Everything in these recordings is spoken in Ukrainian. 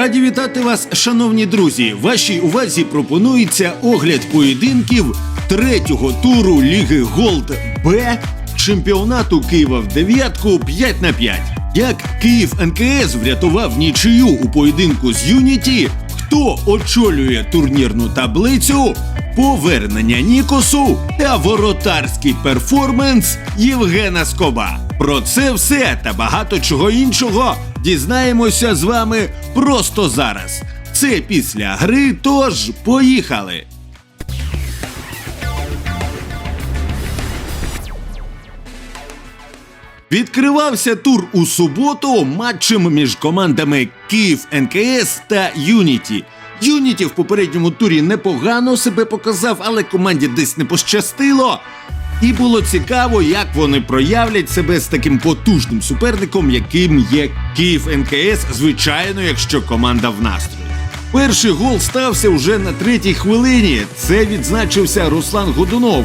Раді вітати вас, шановні друзі. Вашій увазі пропонується огляд поєдинків третього туру Ліги Голд Б чемпіонату Києва в дев'ятку 5 на 5. Як Київ НКС врятував нічию у поєдинку з Юніті, хто очолює турнірну таблицю, повернення Нікосу та воротарський перформанс Євгена Скоба. Про це все та багато чого іншого дізнаємося з вами просто зараз. Це після гри, тож поїхали! Відкривався тур у суботу матчем між командами Київ НКС та Юніті. Юніті в попередньому турі непогано себе показав, але команді десь не пощастило. І було цікаво, як вони проявлять себе з таким потужним суперником, яким є Київ НКС, звичайно, якщо команда в настрої. Перший гол стався вже на третій хвилині. Це відзначився Руслан Годунов.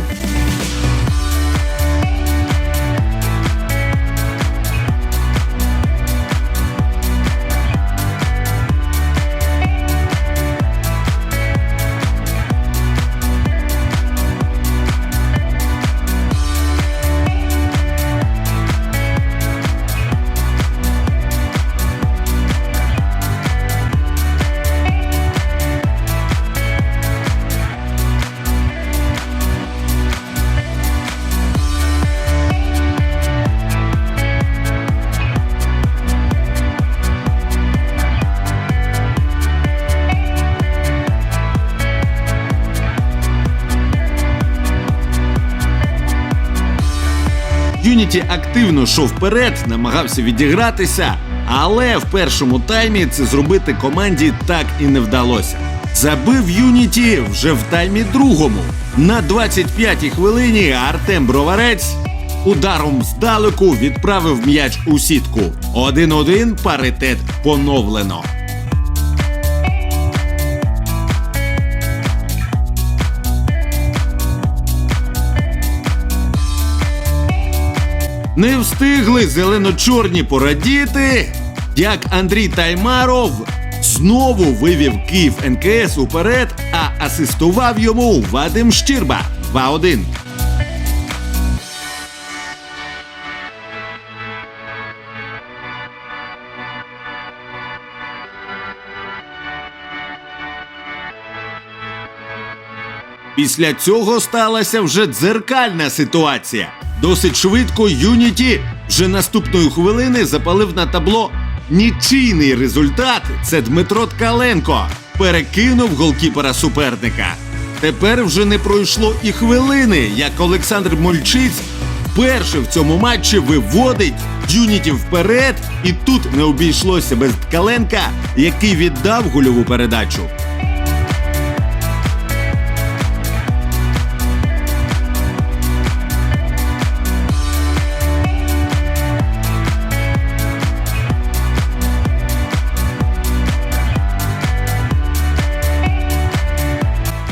Юніті активно йшов вперед, намагався відігратися, але в першому таймі це зробити команді так і не вдалося. Забив Юніті вже в таймі другому. На 25-й хвилині Артем Броварець ударом здалеку відправив м'яч у сітку. 1-1 паритет поновлено. Не встигли зелено-чорні порадіти, як Андрій Таймаров знову вивів Київ НКС уперед, а асистував йому Вадим Щирба 2-1. Після цього сталася вже дзеркальна ситуація. Досить швидко Юніті вже наступної хвилини запалив на табло нічийний результат. Це Дмитро Ткаленко перекинув голкіпера суперника. Тепер вже не пройшло і хвилини, як Олександр Мольчиць вперше в цьому матчі виводить Юніті вперед, і тут не обійшлося без Ткаленка, який віддав гольову передачу.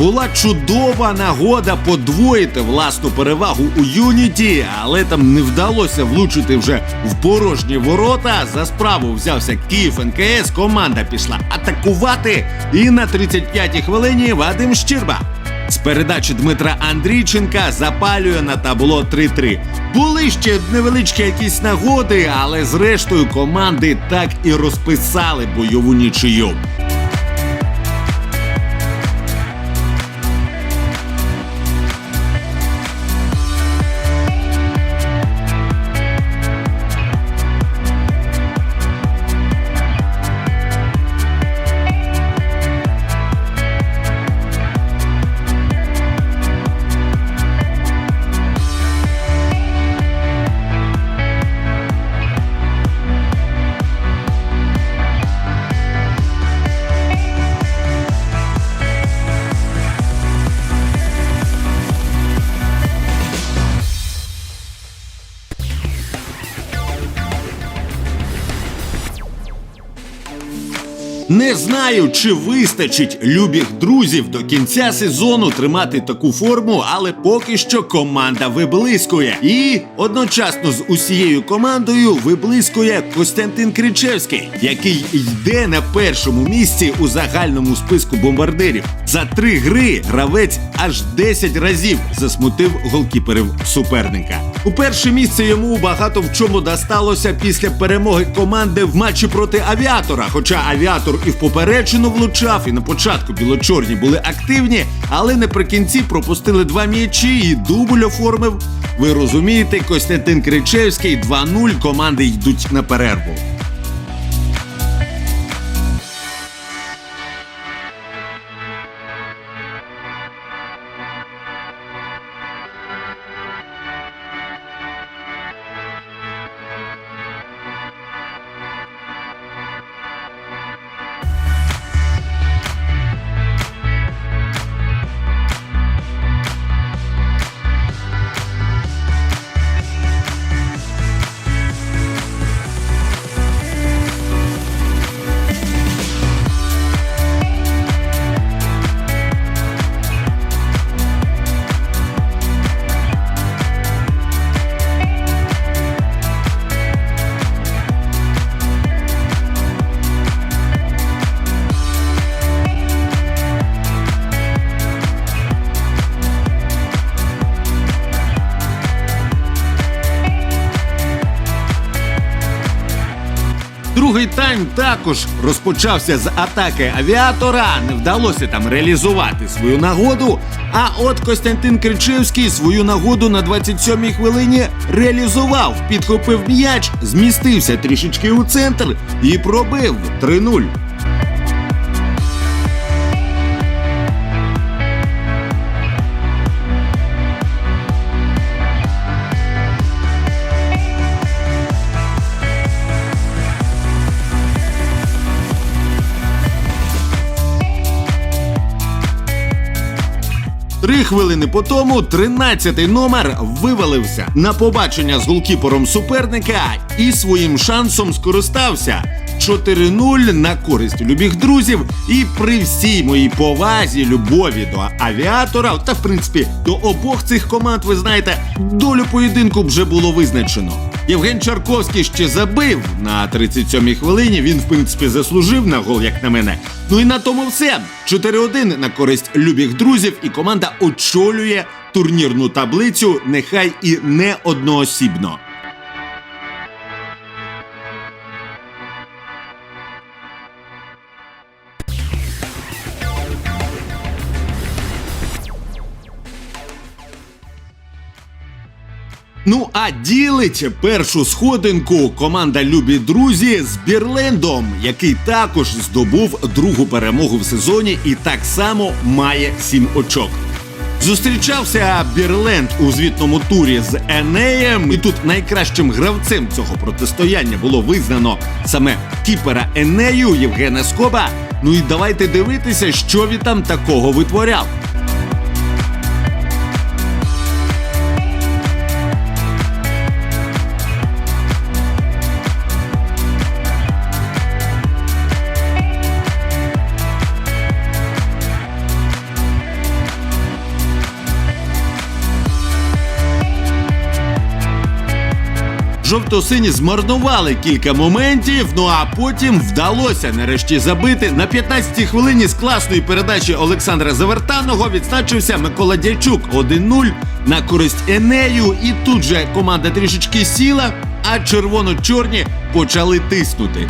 Була чудова нагода подвоїти власну перевагу у Юніті, але там не вдалося влучити вже в порожні ворота. За справу взявся Київ НКС. Команда пішла атакувати. І на 35-й хвилині Вадим Щирба. З передачі Дмитра Андрійченка запалює на табло 3-3. Були ще невеличкі якісь нагоди, але зрештою команди так і розписали бойову нічию. Не знаю, чи вистачить любих друзів до кінця сезону тримати таку форму, але поки що команда виблискує. І одночасно з усією командою виблискує Костянтин Кричевський, який йде на першому місці у загальному списку бомбардирів. За три гри гравець аж 10 разів засмутив голкіперів суперника. У перше місце йому багато в чому досталося після перемоги команди в матчі проти авіатора. Хоча авіатор і в поперечину влучав, і на початку білочорні були активні, але наприкінці пропустили два м'ячі і дубль оформив. Ви розумієте, Костянтин Кричевський 2-0 команди йдуть на перерву. Тайм також розпочався з атаки авіатора. Не вдалося там реалізувати свою нагоду. А от Костянтин Кричевський свою нагоду на 27-й хвилині реалізував, підхопив м'яч, змістився трішечки у центр і пробив 3-0. Три хвилини по тому 13-й номер вивалився на побачення з голкіпером суперника і своїм шансом скористався. 4-0 на користь любих друзів, і при всій моїй повазі, любові до авіатора, та в принципі до обох цих команд, ви знаєте, долю поєдинку вже було визначено. Євген Чарковський ще забив на 37-й хвилині. Він, в принципі, заслужив на гол, як на мене. Ну і на тому все. 4-1 на користь любих друзів, і команда очолює турнірну таблицю, нехай і не одноосібно. Ну а ділить першу сходинку команда Любі друзі з Бірлендом, який також здобув другу перемогу в сезоні і так само має сім очок. Зустрічався Бірленд у звітному турі з Енеєм, і тут найкращим гравцем цього протистояння було визнано саме кіпера Енею Євгена Скоба. Ну і давайте дивитися, що він там такого витворяв. Жовто-сині змарнували кілька моментів, ну а потім вдалося нарешті забити. На 15-й хвилині з класної передачі Олександра Завертаного відзначився Микола Дячук 1-0 на користь Енею. І тут же команда трішечки сіла, а червоно-чорні почали тиснути.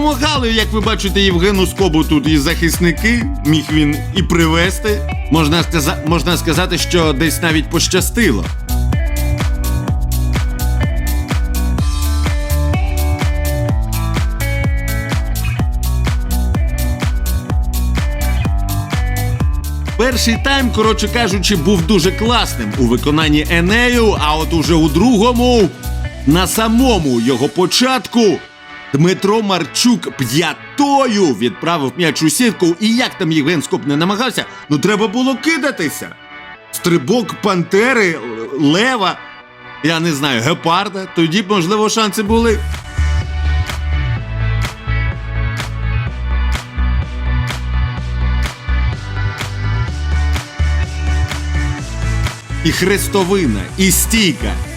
Допомагали, як ви бачите, Євгену Скобу тут і захисники. Міг він і привезти. Можна, сказа... Можна сказати, що десь навіть пощастило. Перший тайм, коротше кажучи, був дуже класним у виконанні Енею, а от уже у другому, на самому його початку, Дмитро Марчук метою відправив м'яч у сітку, і як там Євген Скоп не намагався, ну треба було кидатися. Стрибок пантери, лева, я не знаю, гепарда, тоді б, можливо, шанси були. І хрестовина, і стійка.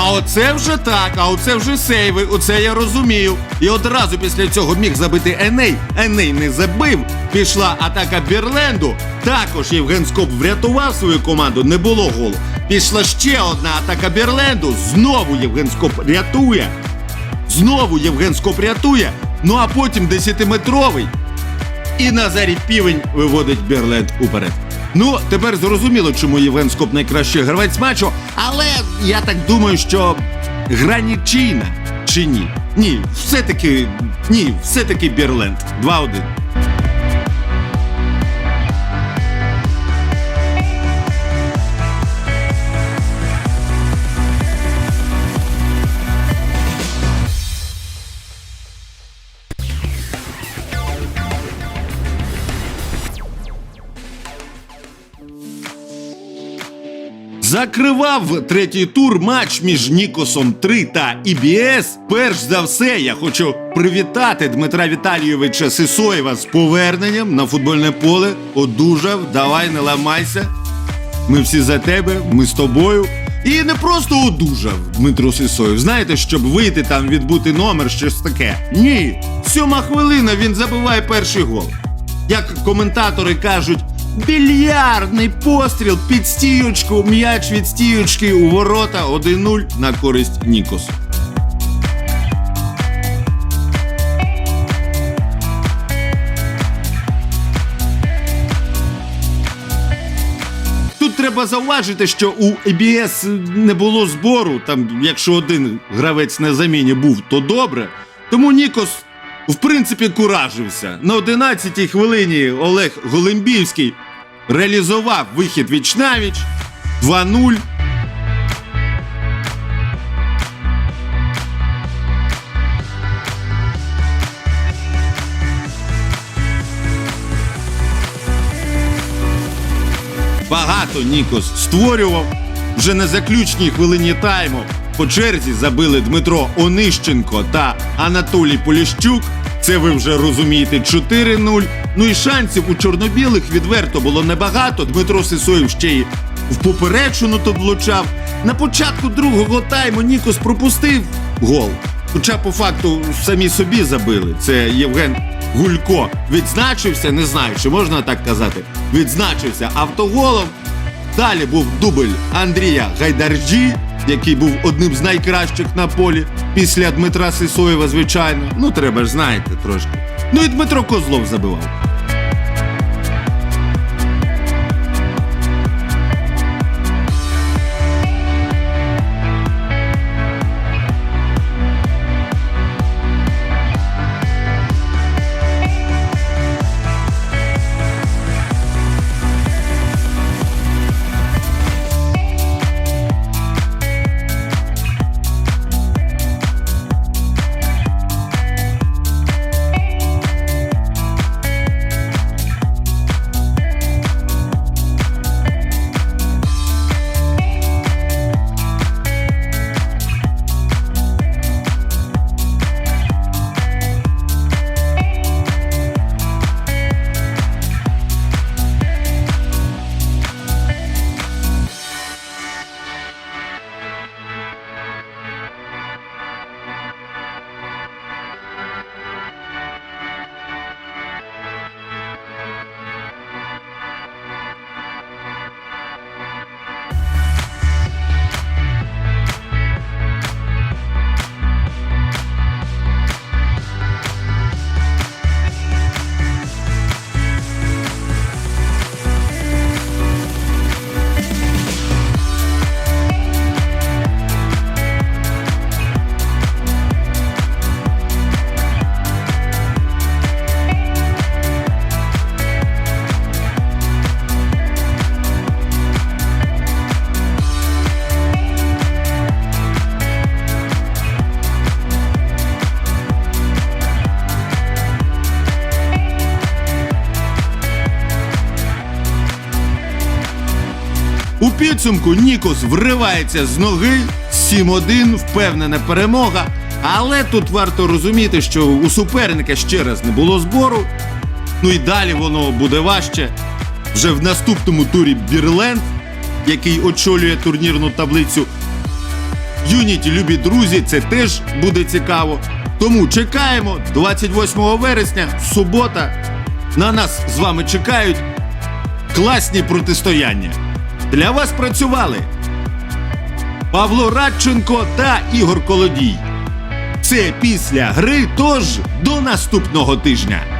А оце вже так, а оце вже сейви, оце я розумію. І одразу після цього міг забити Еней. Еней не забив. Пішла атака Бірленду. Також Євген Скоп врятував свою команду, не було голу. Пішла ще одна атака Бірленду. Знову Євген Скоп рятує. Знову Євген Скоп рятує. Ну а потім 10-метровий. І Назарій Півень виводить Бірленд уперед. Ну, тепер зрозуміло, чому Євген Скоп найкращий гравець матчу, але я так думаю, що гра нічийна чи ні? Ні, все-таки ні, все-таки Бірленд. 2-1. Закривав третій тур матч між Нікосом 3 та ІБС. Перш за все, я хочу привітати Дмитра Віталійовича Сисоєва з поверненням на футбольне поле. Одужав, давай, не ламайся. Ми всі за тебе, ми з тобою. І не просто одужав Дмитро Сисоєв. Знаєте, щоб вийти там, відбути номер, щось таке. Ні. Сьома хвилина він забиває перший гол. Як коментатори кажуть, більярдний постріл під стіючку, м'яч від стіючки у ворота 1-0 на користь Нікосу. Треба зауважити, що у ABS не було збору. Там, якщо один гравець на заміні був, то добре. Тому Нікос, в принципі, куражився. На 11-й хвилині Олег Голембівський реалізував вихід віч навіч 2-0. Багато Нікос створював. Вже на заключній хвилині тайму по черзі забили Дмитро Онищенко та Анатолій Поліщук. Це ви вже розумієте 4-0. Ну і шансів у чорнобілих відверто було небагато. Дмитро Сисоєв ще й в поперечину тут влучав. На початку другого тайму Нікос пропустив гол. Хоча по факту самі собі забили. Це Євген Гулько відзначився, не знаю, чи можна так казати. Відзначився автоголом. Далі був дубль Андрія Гайдарджі, який був одним з найкращих на полі після Дмитра Сисоєва, звичайно. Ну, треба ж знаєте трошки. Ну і Дмитро Козлов забивав. У підсумку Нікос вривається з ноги 7-1, впевнена перемога. Але тут варто розуміти, що у суперника ще раз не було збору. Ну і далі воно буде важче. Вже в наступному турі Бірленд, який очолює турнірну таблицю. Юніті, любі друзі, це теж буде цікаво. Тому чекаємо 28 вересня, субота. На нас з вами чекають класні протистояння. Для вас працювали Павло Радченко та Ігор Колодій. Це після гри, тож до наступного тижня.